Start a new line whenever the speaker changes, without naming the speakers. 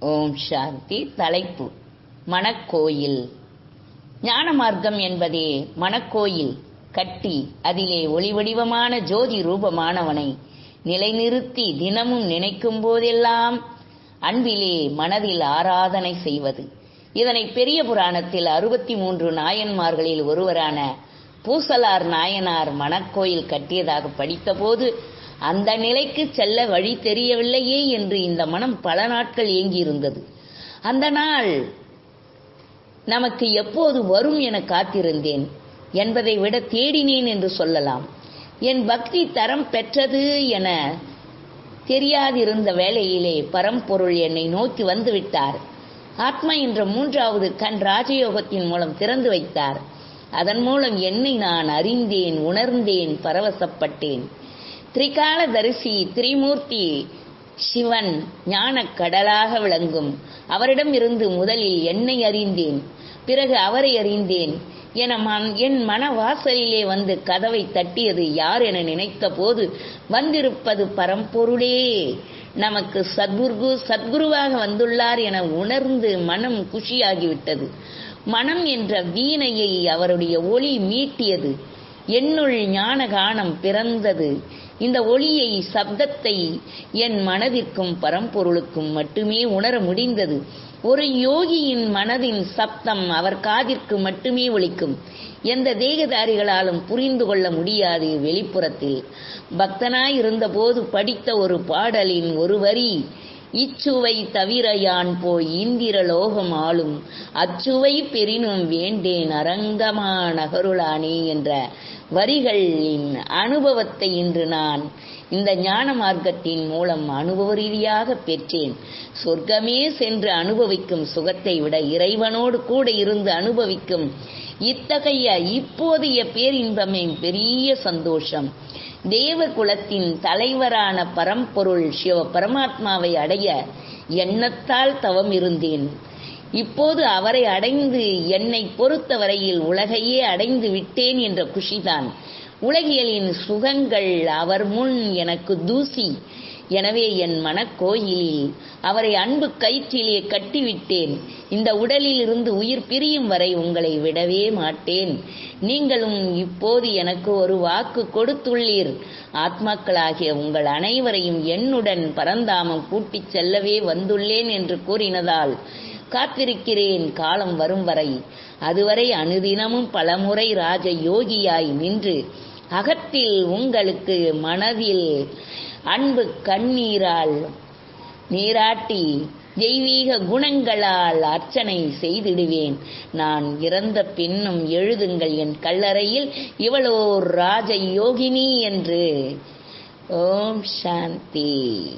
ஓம் சாந்தி தலைப்பு. மணக்கோயில். ஞான மார்க்கம் என்பதே மணக்கோயில். கட்டி அதிலே ஒளிவடிவமான ஜோதி ரூபமானவனை நிலைநிறுத்தி தினமும் நினைக்கும் போதெல்லாம் அன்பிலே மனதில் ஆராதனை செய்வது. இதனை பெரிய புராணத்தில் அறுபத்தி மூன்று நாயன்மார்களில் ஒருவரான பூசலார் நாயனார் மணக்கோயில் கட்டியதாக படித்தபோது அந்த நிலைக்கு செல்ல வழி தெரியவில்லையே என்று இந்த மனம் பல நாட்கள் ஏங்கியிருந்தது. அந்த நாள் நமக்கு எப்போது வரும் என காத்திருந்தேன். என்பதை விட தேடினேன் என்று சொல்லலாம். என் பக்தி தரம் பெற்றது என தெரியாதிருந்த வேளையிலே பரம்பொருள் என்னை நோக்கி வந்துவிட்டார் ஆத்மா என்ற மூன்றாவது கண் ராஜயோகத்தின் மூலம் திறந்து வைத்தார். அதன் மூலம் என்னை நான் அறிந்தேன் உணர்ந்தேன் பரவசப்பட்டேன். திரிகால தரிசி திரிமூர்த்தி சிவன் ஞானக் கடலாக விளங்கும். அவரிடம் இருந்து முதலில் என்னை அறிந்தேன் பிறகு அவரை அறிந்தேன். என மன் என் மன வாசலிலே வந்து கதவை தட்டியது யார் என நினைத்த போது வந்திருப்பது பரம்பொருளே. நமக்கு சத்குரு சத்குருவாக வந்துள்ளார் என உணர்ந்து மனம் குஷியாகிவிட்டது. மனம் என்ற வீணையை அவருடைய ஒளி மீட்டியது. என்னுள் ஞானகானம் பிறந்தது. இந்த ஒளியை சப்தத்தை என் மனதிற்கும் பரம்பொருளுக்கும் மட்டுமே உணர முடிந்தது. ஒரு யோகியின் மனதின் சப்தம் அவர் காதிற்கு மட்டுமே ஒழிக்கும் எந்த தேகதாரிகளாலும் புரிந்து கொள்ள முடியாது வெளிப்புறத்தில். பக்தனாய் இருந்தபோது படித்த ஒரு பாடலின் ஒரு வரி இச்சுவை தவிர யான் போய் இந்திர லோகம் ஆளும்? அச்சுவை பெரினும் வேண்டேன் அரங்கமா நகருளானே என்ற வரிகளின் அனுபவத்தை இன்று நான் இந்த ஞான மார்க்கத்தின் மூலம் அனுபவ ரீதியாக பெற்றேன். சொர்க்கமே சென்று அனுபவிக்கும் சுகத்தை விட இறைவனோடு கூட இருந்து அனுபவிக்கும் இத்தகைய இப்போதைய பேரின்பமே பெரிய சந்தோஷம். தேவ குலத்தின் தலைவரான பரம்பொருள் சிவ பரமாத்மாவை அடைய எண்ணத்தால் தவம் இருந்தேன். இப்போது அவரை அடைந்து என்னை பொறுத்தவரையில் உலகையே அடைந்து விட்டேன் என்ற குஷிதான். உலகியலின் சுகங்கள் அவர் முன் எனக்கு தூசி. எனவே என் மனக்கோயிலில் அவரை அன்பு கயிற்றிலே கட்டிவிட்டேன். இந்த உடலில் இருந்து உயிர் பிரியும் வரை உங்களை விடவே மாட்டேன். நீங்களும் இப்போது எனக்கு ஒரு வாக்கு கொடுத்துள்ளீர். ஆத்மாக்களாகிய உங்கள் அனைவரையும் என்னுடன் பரந்தாமம் கூட்டிச் செல்லவே வந்துள்ளேன் என்று கூறினதால் காத்திருக்கிறேன். காலம் வரும் வரை அதுவரை அனுதினமும் பலமுறை ராஜ யோகியாய் நின்று அகத்தில் உங்களுக்கு மனதில் அன்பு கண்ணீரால் நீராட்டி தெய்வீக குணங்களால் அர்ச்சனை செய்திடுவேன். நான் இறந்த பின்னும் எழுதுங்கள் என் கல்லறையில் இவளோர் ராஜ யோகினி என்று. ஓம் சாந்தி.